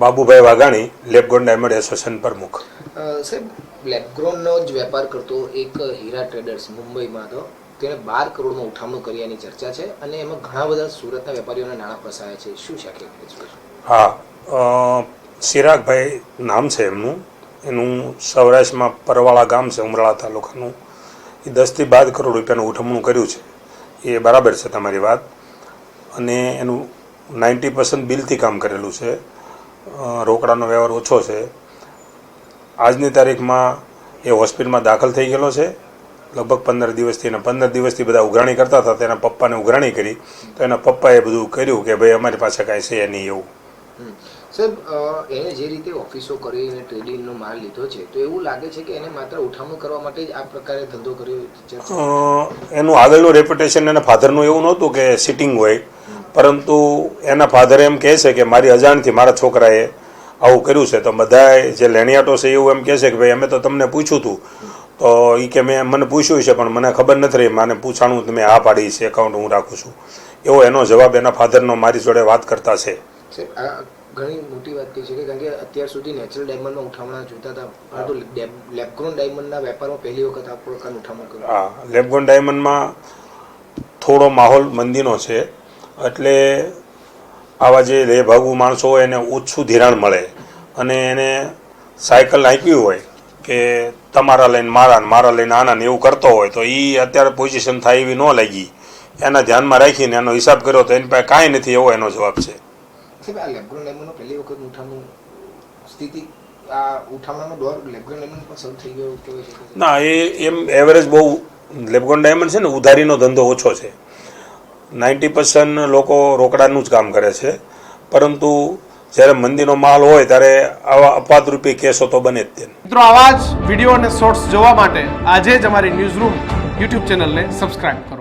Babubhai Vaghani lab grown diamond association પ્રમુખ. સાહેબ લેબગ્રોનનો જ વેપાર કરતો એક હીરા ટ્રેડર્સ મુંબઈમાં હતો. તેણે બાર કરોડમાં ઉઠામણું કર્યાની ચર્ચા છે અને એમાં ઘણા બધા સુરતના વેપારીઓના નાણાં ફસાયા છે. શું છે હા સિરાગભાઈ નામ છે એમનું. એનું સૌરાષ્ટ્રમાં પરવાળા ગામ છે ઉમરાળા તાલુકાનું. એ દસથી બાર કરોડ રૂપિયાનું ઉઠમણું કર્યું છે. એ બરાબર છે તમારી વાત. અને એનું નાઇન્ટી પર્સન્ટ બિલથી કામ કરેલું છે. રોકડાનો વ્યવહાર ઓછો છે. આજની તારીખમાં એ હોસ્પિટલમાં દાખલ થઈ ગયેલો છે. લગભગ પંદર દિવસથી અને પંદર દિવસથી બધા ઉઘરાણી કરતા હતા. તેના પપ્પાને ઉઘરાણી કરી. તો એના પપ્પાએ બધું કર્યું કે ભાઈ અમારી પાસે કાંઈ છે નહીં એવું. સાહેબ એણે જે રીતે ઓફિસો કરીને ટ્રેડિંગનો માલ લીધો છે તો એવું લાગે છે કે એને માત્ર ઉઠામણ કરવા માટે જ આ પ્રકારે ધંધો કર્યો છે? એનું આગળનું રેપ્યુટેશન એના ફાધરનું એવું નહોતું કે સિટિંગ હોય. પરંતુ એના ફાધર એમ કહે છે કે મારી અજાણથી મારા છોકરાએ આવું કર્યું છે. તો બધાય જે લેણિયાટો છે એવું એમ કહે છે કે ભાઈ અમે તો તમને પૂછ્યું હતું તો એ કે મેં મને પૂછ્યું છે પણ મને ખબર નથી રહી. મને પૂછાણું તમે આ પાડી છે એકાઉન્ટ હું રાખું છું. એવો એનો જવાબ એના ફાધરનો મારી જોડે વાત કરતા છે. આ ઘણી મોટી વાત કહી છે કે કારણ કે અત્યાર સુધી નેચરલ ડાયમંડમાં ઉઠામણા જોતા હતા. પરંતુ લેબગ્રોન ડાયમંડના વેપારમાં પહેલી વખત આ પ્રકારનું ઉઠામણ કર્યું. હા લેબગ્રોન ડાયમંડમાં થોડો માહોલ મંદીનો છે. એટલે આવા જે લેભાગુ માણસો હોય એને ઓછું ધિરાણ મળે. અને એને સાયકલ નાખ્યું હોય કે તમારા લઈને મારા ને મારા લઈને આના ને એવું કરતો હોય તો એ અત્યારે પોઝિશન થાય એવી ન લાગી. એના ધ્યાનમાં રાખીને એનો હિસાબ કર્યો તો એની પાસે કાંઈ નથી એવો એનો જવાબ છે. પહેલી વખત સ્થિતિ ના એ એમ એવરેજ બહુ લેબગોન ડાયમંડ છે ને ઉધારીનો ધંધો ઓછો છે. નાઇન્ટી પર્સન્ટ લોકો રોકડાનું જ કામ કરે છે. પરંતુ જ્યારે મંદીનો માલ હોય ત્યારે આવા અપાદરૂપી કેસો તો બને જ તે મિત્રો, આવા જ વીડિયો અને શોર્ટ્સ જોવા માટે આજે જ અમારી ન્યૂઝ રૂમ યુટ્યુબ ચેનલને સબસ્ક્રાઇબ કરો.